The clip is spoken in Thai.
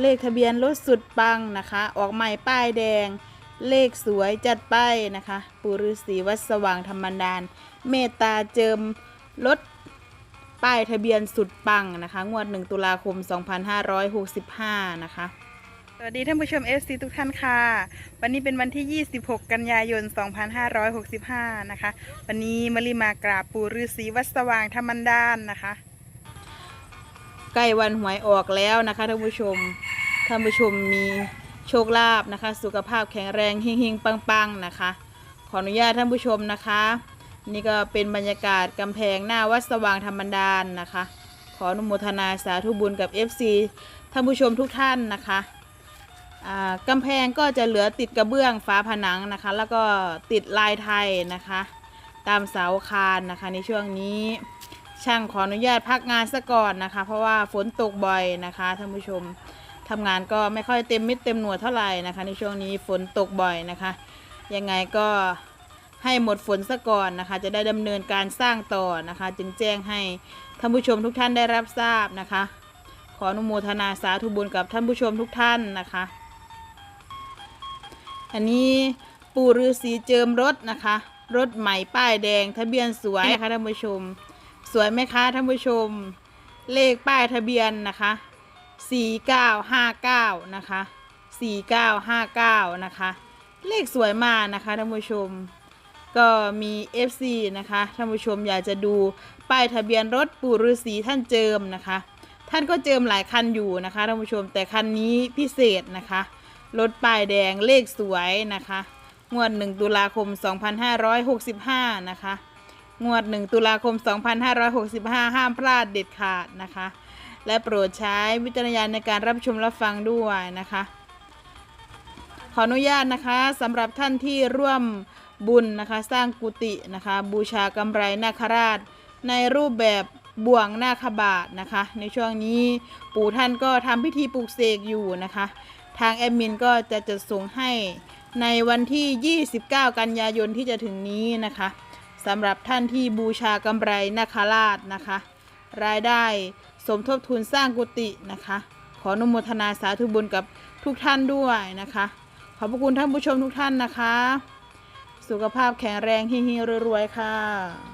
เลขทะเบียนรถสุดปังนะคะ ออกใหม่ป้ายแดง เลขสวยจัดไปนะคะปู่ฤาษีวัดสว่างธรรมดาน เมตตาเจิมรถป้ายทะเบียนสุดปังนะคะ งวด 1 ตุลาคม 2565 นะคะ สวัสดีท่านผู้ชม FC ทุกท่านค่ะ วันนี้เป็นวันที่ 26 กันยายน 2565 นะคะ วันนี้มารีมากราบปู่ฤาษีวัดสว่างธรรมดานนะคะ ใกล้วันหวยออกแล้วนะคะท่านผู้ชม ท่านผู้ชมมีโชคลาภนะคะ สุขภาพแข็งแรงเฮงๆปังๆนะคะ ขออนุญาตท่านผู้ชมนะคะ นี่ก็เป็นบรรยากาศกำแพงหน้าวัดสว่างธรรมดานนะคะ ขออนุโมทนาสาธุบุญกับ FC ท่านผู้ชมทุกท่านนะคะอ่ากำแพงก็จะเหลือติดกระเบื้องฝาผนังนะคะ แล้วก็ติดลายไทยนะคะ ตามเสาคานนะคะ ในช่วงนี้ช่างขออนุญาตพักงานซะก่อนนะคะ เพราะว่าฝนตกบ่อยนะคะท่านผู้ชม ทำงานก็ไม่ค่อยเต็มมิดเต็มหน่วยเท่าไหร่นะคะ ในช่วงนี้ฝนตกบ่อยนะคะ ยังไงก็ให้หมดฝนซะก่อนนะคะ จะได้ดำเนินการสร้างต่อนะคะ จึงแจ้งให้ท่านผู้ชมทุกท่านได้รับทราบนะคะ ขออนุโมทนาสาธุบุญกับท่านผู้ชมทุกท่านนะคะ อันนี้ปู่ฤาษีเจิมรถนะคะ รถใหม่ป้ายแดงทะเบียนสวยนะคะท่านผู้ชม สวยไหมคะท่านผู้ชม เลขป้ายทะเบียนนะคะ 4959 นะคะ 4959 นะคะ เลขสวยมากนะคะท่านผู้ชม ก็มี FC นะคะท่านผู้ชมอยากจะดูป้ายทะเบียนรถปู่ฤาษีท่านเจิมนะคะ ท่านก็เจิมหลายคันอยู่นะคะท่านผู้ชมแต่คันนี้พิเศษนะคะรถป้ายแดงเลขสวยนะคะ งวด 1 ตุลาคม 2565 นะคะ งวด 1 ตุลาคม 2565 ห้ามพลาดเด็ดขาดนะคะ และโปรดใช้วิจารณญาณในการรับชมรับฟังด้วยนะคะ ขออนุญาตนะคะสำหรับท่านที่ร่วมบุญนะคะสร้างกุฏินะคะ บูชากำไรนาคราช ในรูปแบบบ่วงนาคบาทนะคะ ในช่วงนี้ปู่ท่านก็ทำพิธีปลูกเสกอยู่นะคะ ทางแอดมินก็จะจัดส่งให้ในวันที่ 29 กันยายนที่จะถึงนี้นะคะสำหรับท่านที่บูชากำไรนาคราชนะคะ รายได้ สมทบทุนสร้างกุฏินะคะ ขออนุโมทนาสาธุบุญกับทุกท่านด้วยนะคะ ขอบพระคุณท่านผู้ชมทุกท่านนะคะ สุขภาพแข็งแรงเฮงๆรวยๆค่ะ